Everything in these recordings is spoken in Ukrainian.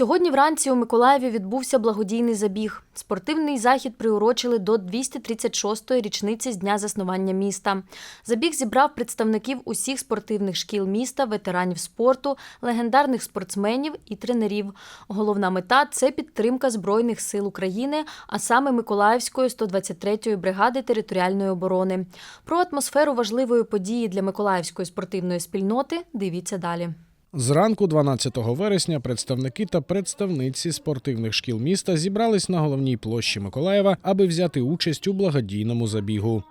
Сьогодні вранці у Миколаєві відбувся благодійний забіг. Спортивний захід приурочили до 236-ї річниці з дня заснування міста. Забіг зібрав представників усіх спортивних шкіл міста, ветеранів спорту, легендарних спортсменів і тренерів. Головна мета це підтримка Збройних сил України, а саме Миколаївської 123-ї бригади територіальної оборони. Про атмосферу важливої події для Миколаївської спортивної спільноти дивіться далі. Зранку, 12 вересня, представники та представниці спортивних шкіл міста зібрались на головній площі Миколаєва, аби взяти участь у благодійному забігу.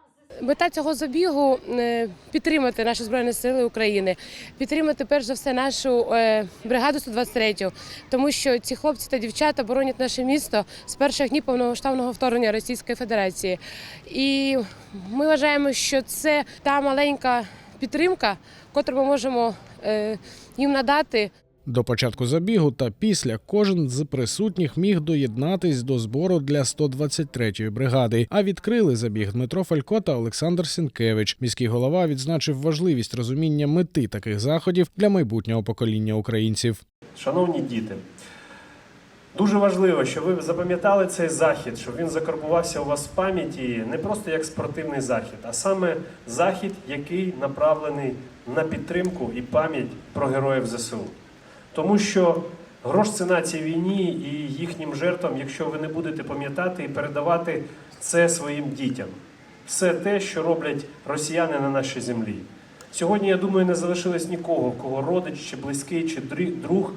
Мета цього забігу е, підтримати наші збройні сили України, підтримати перш за все нашу е, бригаду 123, тому що ці хлопці та дівчата боронять наше місто з перших днів повномасштабного вторгнення Російської Федерації. І ми вважаємо, що це та маленька підтримка, котру ми можемо е, їм надати. До початку забігу та після кожен з присутніх міг доєднатись до збору для 123-ї бригади. А відкрили забіг Дмитро Фалько та Олександр Сінкевич. Міський голова відзначив важливість розуміння мети таких заходів для майбутнього покоління українців. Шановні діти, дуже важливо, щоб ви запам'ятали цей захід, щоб він закарбувався у вас в пам'яті не просто як спортивний захід, а саме захід, який направлений на підтримку і пам'ять про героїв ЗСУ. Тому що грош ціна цій війні і їхнім жертвам, якщо ви не будете пам'ятати і передавати це своїм дітям, все те, що роблять росіяни на нашій землі. Сьогодні, я думаю, не залишилось нікого, кого родич чи близький, чи друг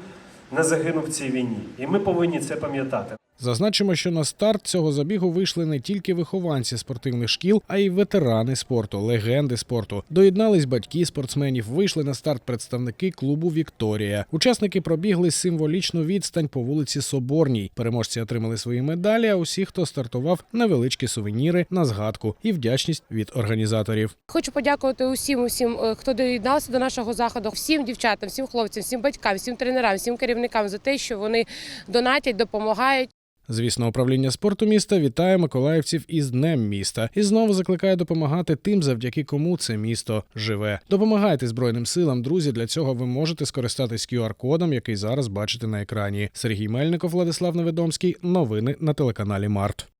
не загинув в цій війні. І ми повинні це пам'ятати. Зазначимо, що на старт цього забігу вийшли не тільки вихованці спортивних шкіл, а й ветерани спорту, легенди спорту. Доєднались батьки спортсменів. Вийшли на старт представники клубу Вікторія. Учасники пробігли символічну відстань по вулиці Соборній. Переможці отримали свої медалі. А усі, хто стартував, невеличкі сувеніри на згадку і вдячність від організаторів. Хочу подякувати усім, усім, е, хто доєднався до нашого заходу, всім дівчатам, всім хлопцям, всім батькам, всім тренерам, всім керівникам за те, що вони донатять, допомагають. Звісно, управління спорту міста вітає миколаївців із Днем міста і знову закликає допомагати тим, завдяки кому це місто живе. Допомагайте збройним силам, друзі. Для цього ви можете скористатись QR-кодом, який зараз бачите на екрані. Сергій Мельников, Владислав Неведомський. Новини на телеканалі Март.